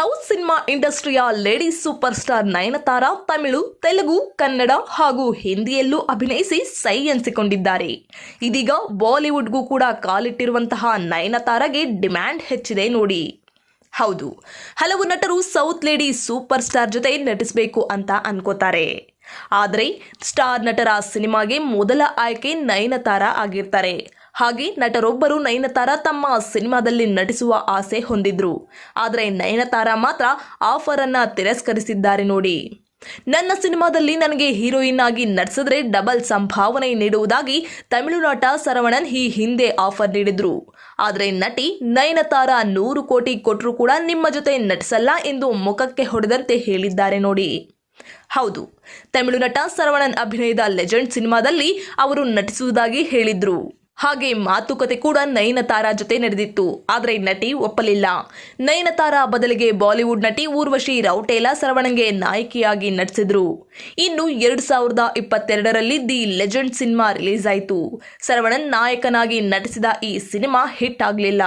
South cinema ಇಂಡಸ್ಟ್ರಿಯ lady super star Nayanthara Tamil, Telugu, Kannada ಹಾಗೂ ಹಿಂದಿಯಲ್ಲೂ ಅಭಿನಯಿಸಿ ಸೈ ಎನಿಸಿಕೊಂಡಿದ್ದಾರೆ ಇದೀಗ ಬಾಲಿವುಡ್ಗೂ ಕೂಡ ಕಾಲಿಟ್ಟಿರುವಂತಹ ನಯನತಾರಗೆ ಡಿಮ್ಯಾಂಡ್ ಹೆಚ್ಚಿದೆ ನೋಡಿ. ಹೌದು, ಹಲವು ನಟರು ಸೌತ್ ಲೇಡಿ ಸೂಪರ್ ಸ್ಟಾರ್ ಜೊತೆ ನಟಿಸಬೇಕು ಅಂತ ಅನ್ಕೋತಾರೆ. ಆದರೆ ಸ್ಟಾರ್ ನಟರ ಸಿನಿಮಾಗೆ ಮೊದಲ ಆಯ್ಕೆ ನಯನತಾರ ಆಗಿರ್ತಾರೆ. ಹಾಗೆ ನಟರೊಬ್ಬರು ನಯನತಾರ ತಮ್ಮ ಸಿನಿಮಾದಲ್ಲಿ ನಟಿಸುವ ಆಸೆ ಹೊಂದಿದ್ರು. ಆದರೆ ನಯನತಾರ ಮಾತ್ರ ಆಫರ್ ಅನ್ನ ತಿರಸ್ಕರಿಸಿದ್ದಾರೆ ನೋಡಿ. ನನ್ನ ಸಿನಿಮಾದಲ್ಲಿ ನನಗೆ ಹೀರೋಯಿನ್ ಆಗಿ ನಟಿಸಿದ್ರೆ ಡಬಲ್ ಸಂಭಾವನೆ ನೀಡುವುದಾಗಿ ತಮಿಳುನಾಟ ಸರವಣನ್ ಈ ಹಿಂದೆ ಆಫರ್ ನೀಡಿದ್ರು. ಆದರೆ ನಟಿ ನಯನತಾರ ನೂರು ಕೋಟಿ ಕೊಟ್ಟರು ಕೂಡ ನಿಮ್ಮ ಜೊತೆ ನಟಿಸಲ್ಲ ಎಂದು ಮುಖಕ್ಕೆ ಹೊಡೆದಂತೆ ಹೇಳಿದ್ದಾರೆ ನೋಡಿ. ಹೌದು ತಮಿಳು ನಟ ಸರವಣನ್ ಅಭಿನಯದ ಲೆಜೆಂಡ್ ಸಿನಿಮಾದಲ್ಲಿ ಅವರು ನಟಿಸುವುದಾಗಿ ಹೇಳಿದ್ರು. ಹಾಗೆ ಮಾತುಕತೆ ಕೂಡ ನಯನತಾರ ಜೊತೆ ನಡೆದಿತ್ತು. ಆದರೆ ನಟಿ ಒಪ್ಪಲಿಲ್ಲ. ನಯನತಾರ ಬದಲಿಗೆ ಬಾಲಿವುಡ್ ನಟಿ ಊರ್ವಶಿ ರೌಟೇಲ ಸರವಣಂಗೆ ನಾಯಕಿಯಾಗಿ ನಟಿಸಿದ್ರು. ಇನ್ನು ಎರಡು ಸಾವಿರದ ಇಪ್ಪತ್ತೆರಡರಲ್ಲಿ ದಿ ಲೆಜೆಂಡ್ ಸಿನಿಮಾ ರಿಲೀಸ್ ಆಯಿತು. ಸರವಣನ್ ನಾಯಕನಾಗಿ ನಟಿಸಿದ ಈ ಸಿನಿಮಾ ಹಿಟ್ ಆಗಲಿಲ್ಲ.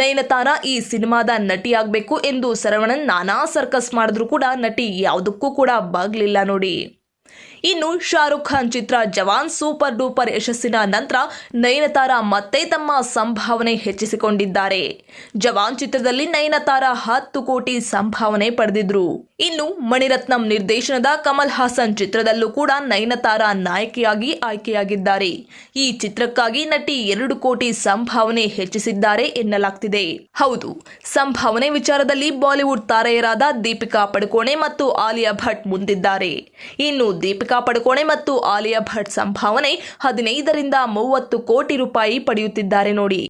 ನಯನತಾರ ಈ ಸಿನಿಮಾದ ನಟಿಯಾಗಬೇಕು ಎಂದು ಸರವಣನ್ ನಾನಾ ಸರ್ಕಸ್ ಮಾಡಿದ್ರು ಕೂಡ ನಟಿ ಯಾವುದಕ್ಕೂ ಕೂಡ ಬಾಗ್ಲಿಲ್ಲ ನೋಡಿ. ಇನ್ನು ಶಾರುಖ್ ಖಾನ್ ಚಿತ್ರ ಜವಾನ್ ಸೂಪರ್ ಡೂಪರ್ ಯಶಸ್ಸಿನ ನಂತರ ನಯನತಾರ ಮತ್ತೆ ತಮ್ಮ ಸಂಭಾವನೆ ಹೆಚ್ಚಿಸಿಕೊಂಡಿದ್ದಾರೆ. ಜವಾನ್ ಚಿತ್ರದಲ್ಲಿ ನಯನತಾರ ಹತ್ತು ಕೋಟಿ ಸಂಭಾವನೆ ಪಡೆದಿದ್ರು. ಇನ್ನು ಮಣಿರತ್ನಂ ನಿರ್ದೇಶನದ ಕಮಲ್ ಹಾಸನ್ ಚಿತ್ರದಲ್ಲೂ ಕೂಡ ನಯನತಾರ ನಾಯಕಿಯಾಗಿ ಆಯ್ಕೆಯಾಗಿದ್ದಾರೆ. ಈ ಚಿತ್ರಕ್ಕಾಗಿ ನಟಿ ಎರಡು ಕೋಟಿ ಸಂಭಾವನೆ ಹೆಚ್ಚಿಸಿದ್ದಾರೆ ಎನ್ನಲಾಗ್ತಿದೆ. ಹೌದು, ಸಂಭಾವನೆ ವಿಚಾರದಲ್ಲಿ ಬಾಲಿವುಡ್ ತಾರೆಯರಾದ ದೀಪಿಕಾ ಪಡುಕೋಣೆ ಮತ್ತು ಆಲಿಯಾ ಭಟ್ ಮುಂದಿದ್ದಾರೆ. ಇನ್ನು ದೀಪಿಕಾ ಪಡುಕೋಣೆ ಮತ್ತು ಆಲಿಯಾ ಭಟ್ ಸಂಭಾವನೆ ಹದಿನೈದರಿಂದ ಮೂವತ್ತು ಕೋಟಿ ರೂಪಾಯಿ ಪಡೆಯುತ್ತಿದ್ದಾರೆ ನೋಡಿ.